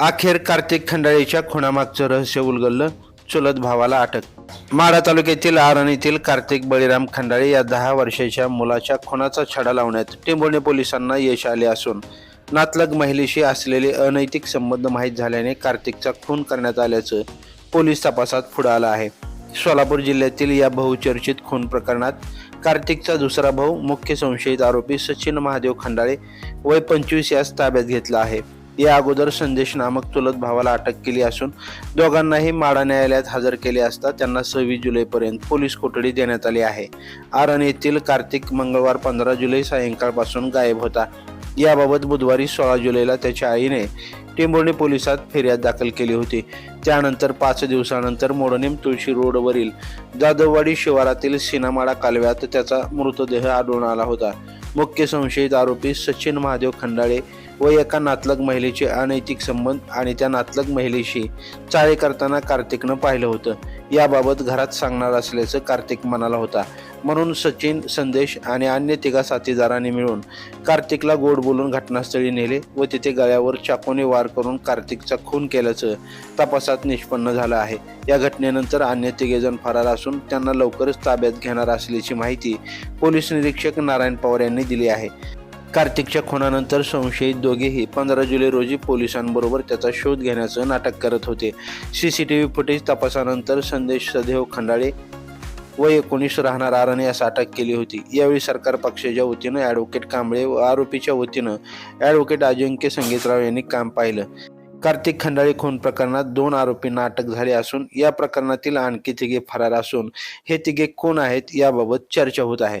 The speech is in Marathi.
अखेर कार्तिक खंडाळीच्या खुणामागचं रहस्य उलगडलं चुलत भावाला अटक. माढा तालुक्यातील आरणीतील कार्तिक बळीराम खंडाळे या दहा वर्षाच्या मुलाच्या खुनाचा छडा लावण्यात टिंबोणे पोलिसांना यश आले असून नातलग महिलेशी असलेले अनैतिक संबंध माहीत झाल्याने कार्तिकचा खून करण्यात आल्याचं पोलीस तपासात पुढे आलं आहे. सोलापूर जिल्ह्यातील या बहुचर्चित खून प्रकरणात कार्तिकचा दुसरा भाऊ मुख्य संशयित आरोपी सचिन महादेव खंडाळे वय पंचवीस यास ताब्यात घेतला आहे. या अगोदर संदेश नामक चुलत भावाला अटक केली असून दोघांनाही माडा न्यायालयात हजर केले असता त्यांना सव्वीस जुलैपर्यंत पोलीस कोठडी देण्यात आली आहे. आरण येथील कार्तिक मंगळवार पंधरा जुलै सायंकाळपासून गायब होता. याबाबत बुधवारी सोळा जुलैला त्याच्या आईने टेंभुर्णी पोलिसात फिर्याद दाखल केली होती. त्यानंतर पाच दिवसानंतर मोडनेम तुळशी रोडवरील जाधववाडी शिवारातील सिनामाडा कालव्यात त्याचा मृतदेह आढळून आला होता. मुख्य संशयित आरोपी सचिन महादेव खंडाळे व एका नातलग महिलेचे अनैतिक संबंध आणि त्या नातलग महिलेशी चाळे करताना कार्तिकनं पाहिलं होतं. याबाबत घरात सांगणार असल्याचं कार्तिक म्हणाला होता. म्हणून सचिन संदेश आणि अन्य तिघा साथीदारांनी मिळून कार्तिकला गोड बोलून घटनास्थळी नेले व तिथे गळ्यावर चाकूने वार करून कार्तिकचा खून केल्याचं तपासात निष्पन्न झालं आहे. या घटनेनंतर अन्य तिघेजण फरार असून त्यांना लवकरच ताब्यात घेणार असल्याची माहिती पोलीस निरीक्षक नारायण पवार यांनी दिली आहे. कार्तिकच्या खुनानंतर संशयित दोघेही पंधरा जुलै रोजी पोलिसांबरोबर त्याचा शोध घेण्याचं नाटक करत होते. C C T V footage तपासानंतर संदेश सदैव खंडाळे व एकोणीस राहणार आरण यास अटक केली होती. यावेळी सरकार पक्षाच्या वतीनं ॲडव्होकेट कांबळे व आरोपीच्या वतीनं ॲडव्होकेट अजिंक्य संगीतराव यांनी काम पाहिलं. कार्तिक खंडाळे खून प्रकरणात दोन आरोपींना अटक झाली असून या प्रकरणातील आणखी तिघे फरार असून हे तिघे कोण आहेत याबाबत चर्चा होत आहे.